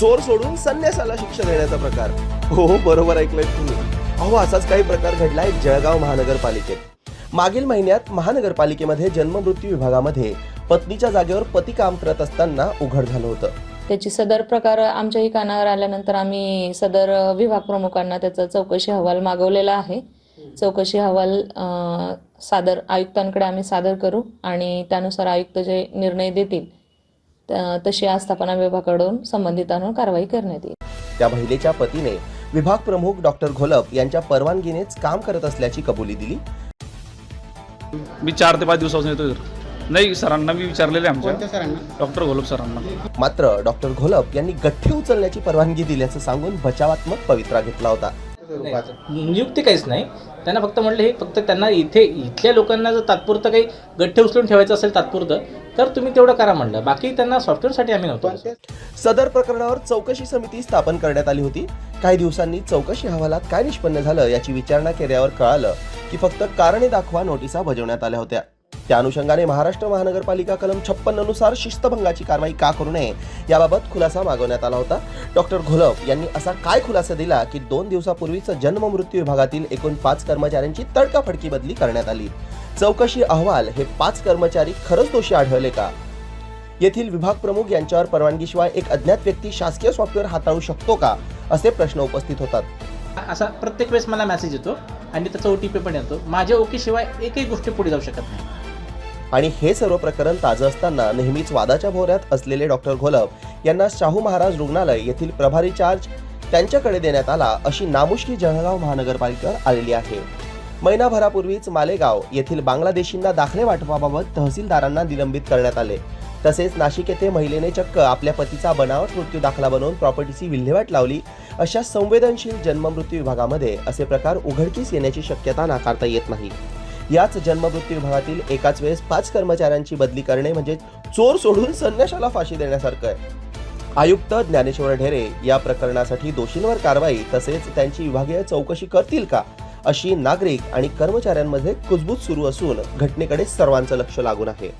चोर सोडून संन्यासाला शिक्षा देण्याचा प्रकार. हो, हो बरोबर ऐकलंय तुम्ही. अहो असाच काही प्रकार घडलाय जळगाव महानगरपालिकेत. मागील महिन्यात महानगरपालिकेमध्ये जन्ममृत्यू विभागामध्ये पत्नीच्या जागेवर पती काम करत असताना उघड झालं होतं. त्याची सदर प्रकार आमच्याही कानावर आल्यानंतर आम्ही सदर विभाग प्रमुखांना त्याचा चौकशी अहवाल मागवलेला आहे. चौकशी अहवाल सादर आयुक्तांकडे आम्ही सादर करू आणि त्यानुसार आयुक्त जे निर्णय देतील तशी आस्थापना विभागाकडून संबंधितांवर कारवाई करण्यात येईल. त्या महिलेच्या पतीने विभाग प्रमुख डॉक्टर घोलप यांच्या परवानगीनेच काम करत असल्याची कबुली दिली. मी चार ते पाच दिवसापासून येतो. नाही सरांना मी विचारलेले आमच्या. कोणत्या सरांना? डॉक्टर घोलप सरांना. मात्र डॉक्टर घोलप यांनी गठ्ठे उचलण्याची परवानगी दिल्याचं सांगून बचावात्मक पवित्रा घेतला होता. नियुक्ती काहीच नाही. त्यांना फक्त म्हटलं हे फक्त त्यांना इथे इथल्या लोकांना जर तात्पुरतं काही गठ्ठे उचलून ठेवायचं असेल तात्पुरतं तर तुम्ही तेवढं करा म्हणलं. बाकी त्यांना सॉफ्टवेअरसाठी आम्ही नव्हतो सदर प्रकरणावर चौकशी समिती स्थापन करण्यात आली होती. काही दिवसांनी चौकशी अहवालात काय निष्पन्न झालं याची विचारणा केल्यावर कळालं की फक्त कारणे दाखवा नोटिसा बजावण्यात आल्या होत्या. त्या अनुषंगाने महाराष्ट्र महानगरपालिका कलम छप्पन अनुसार शिस्तभंगाची कारवाई का करू नये याबाबत खुलासा मागवण्यात आला होता. डॉक्टर घोलप यांनी असा काय खुलासा दिला की दोन दिवसापूर्वीच जन्म मृत्यू विभागातील एकूण पाच कर्मचाऱ्यांची तडकाफडकी बदली करण्यात आली. चौकशी अहवाल हे पाच कर्मचारी खरंच दोषी आढळले का? येथील विभाग प्रमुख यांच्यावर परवानगीशिवाय एक अज्ञात व्यक्ती शासकीय सॉफ्टवेअर हाताळू शकतो का? असे प्रश्न उपस्थित होतात. असा प्रत्येक वेळेस मला मेसेज येतो आणि त्याचा ओ टी पी पण येतो. माझ्या ओके शिवाय एकही गोष्टी पुढे जाऊ शकत नाही. आणि हे सर्व प्रकरण ताजं असताना नेहमीच वादाच्या भोवऱ्यात असलेले डॉक्टर घोलप यांना शाहू महाराज रुग्णालय येथील प्रभारी चार्ज त्यांच्याकडे देण्यात आला अशी नामुष्की जळगाव महानगरपालिकेवर आलेली आहे. महिनाभरापूर्वीच मालेगाव येथील बांगलादेशींना दाखले वाटपाबाबत तहसीलदारांना निलंबित करण्यात आले. तसेच नाशिक येथे महिलेने चक्क आपल्या पतीचा बनावट मृत्यू दाखला बनवून प्रॉपर्टीची विल्हेवाट लावली अशा संवेदनशील जन्ममृत्यू विभागामध्ये असे प्रकार उघडकीस येण्याची शक्यता नाकारता येत नाही. याच जन्ममृत्यू विभागातील एकाच वेळेस पाच कर्मचाऱ्यांची बदली करणे म्हणजे चोर सोडून संन्याशाला फाशी देण्यासारखं आहे. आयुक्त ज्ञानेश्वर ढेरे या प्रकरणासाठी दोषींवर कारवाई तसेच त्यांची विभागीय चौकशी करतील का अशी नागरिक आणि कर्मचाऱ्यांमध्ये कुजबूज सुरू असून घटनेकडे सर्वांचं लक्ष लागून आहे.